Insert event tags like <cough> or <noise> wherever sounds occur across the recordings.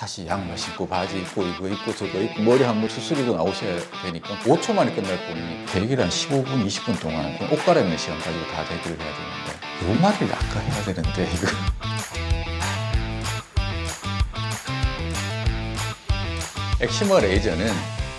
다시 양말 신고 바지 입고 이거 입고 저거 입고 머리 한 번 수술이고 나오셔야 되니까 5초 만에 끝날 뻔이 대기를 한 15분, 20분 동안 옷 갈아입는 시간 가지고 다 대기를 해야 되는데 요 말을 아까 해야 되는데 이거. <laughs> 엑시머 레이저는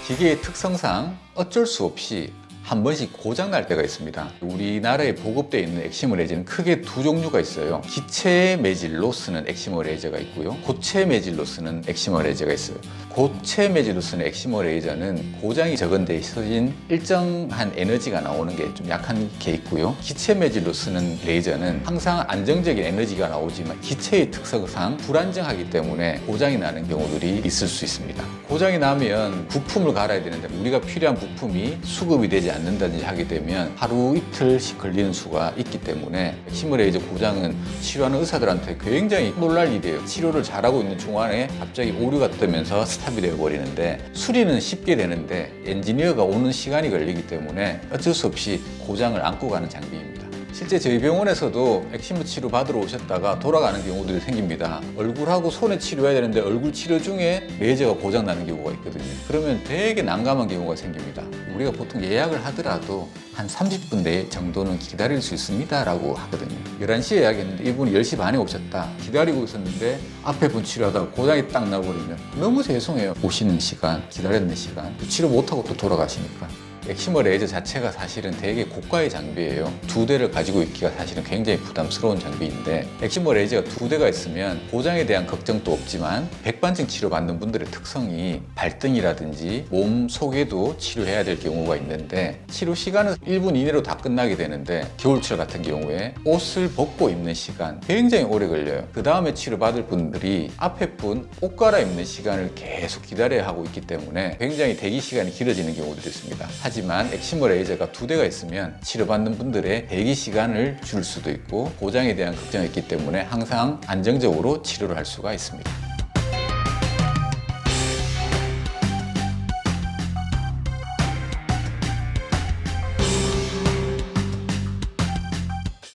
기계의 특성상 어쩔 수 없이 한 번씩 고장 날 때가 있습니다. 우리나라에 보급되어 있는 엑시머 레이저는 크게 두 종류가 있어요. 기체 매질로 쓰는 엑시머 레이저가 있고요. 고체 매질로 쓰는 엑시머 레이저가 있어요. 고체 매질로 쓰는 엑시머 레이저는 고장이 적은 데 있어진 일정한 에너지가 나오는 게 좀 약한 게 있고요. 기체 매질로 쓰는 레이저는 항상 안정적인 에너지가 나오지만 기체의 특성상 불안정하기 때문에 고장이 나는 경우들이 있을 수 있습니다. 고장이 나면 부품을 갈아야 되는데 우리가 필요한 부품이 수급이 되지 않는다든지 하게 되면 하루 이틀씩 걸리는 수가 있기 때문에 엑시머 레이저 고장은 치료하는 의사들한테 굉장히 놀랄 일이에요. 치료를 잘하고 있는 중간에 갑자기 오류가 뜨면서 스탑이 되어 버리는데 수리는 쉽게 되는데 엔지니어가 오는 시간이 걸리기 때문에 어쩔 수 없이 고장을 안고 가는 장비입니다. 실제 저희 병원에서도 엑시머 치료 받으러 오셨다가 돌아가는 경우들이 생깁니다. 얼굴하고 손에 치료해야 되는데 얼굴 치료 중에 레이저가 고장 나는 경우가 있거든요. 그러면 되게 난감한 경우가 생깁니다. 우리가 보통 예약을 하더라도 한 30분 내에 정도는 기다릴 수 있습니다라고 하거든요. 11시에 예약했는데 이분이 10시 반에 오셨다. 기다리고 있었는데 앞에 분 치료하다가 고장이 딱 나버리면 너무 죄송해요. 오시는 시간, 기다렸는 시간, 치료 못하고 또 돌아가시니까. 엑시머 레이저 자체가 사실은 되게 고가의 장비예요. 두 대를 가지고 있기가 사실은 굉장히 부담스러운 장비인데 엑시머 레이저가 두 대가 있으면 고장에 대한 걱정도 없지만 백반증 치료받는 분들의 특성이 발등이라든지 몸 속에도 치료해야 될 경우가 있는데 치료 시간은 1분 이내로 다 끝나게 되는데 겨울철 같은 경우에 옷을 벗고 입는 시간 굉장히 오래 걸려요. 그 다음에 치료받을 분들이 앞에 분 옷 갈아입는 시간을 계속 기다려야 하고 있기 때문에 굉장히 대기 시간이 길어지는 경우들이 있습니다. 하지만 엑시머 레이저가 두 대가 있으면 치료받는 분들의 대기 시간을 줄 수도 있고 고장에 대한 걱정이 있기 때문에 항상 안정적으로 치료를 할 수가 있습니다.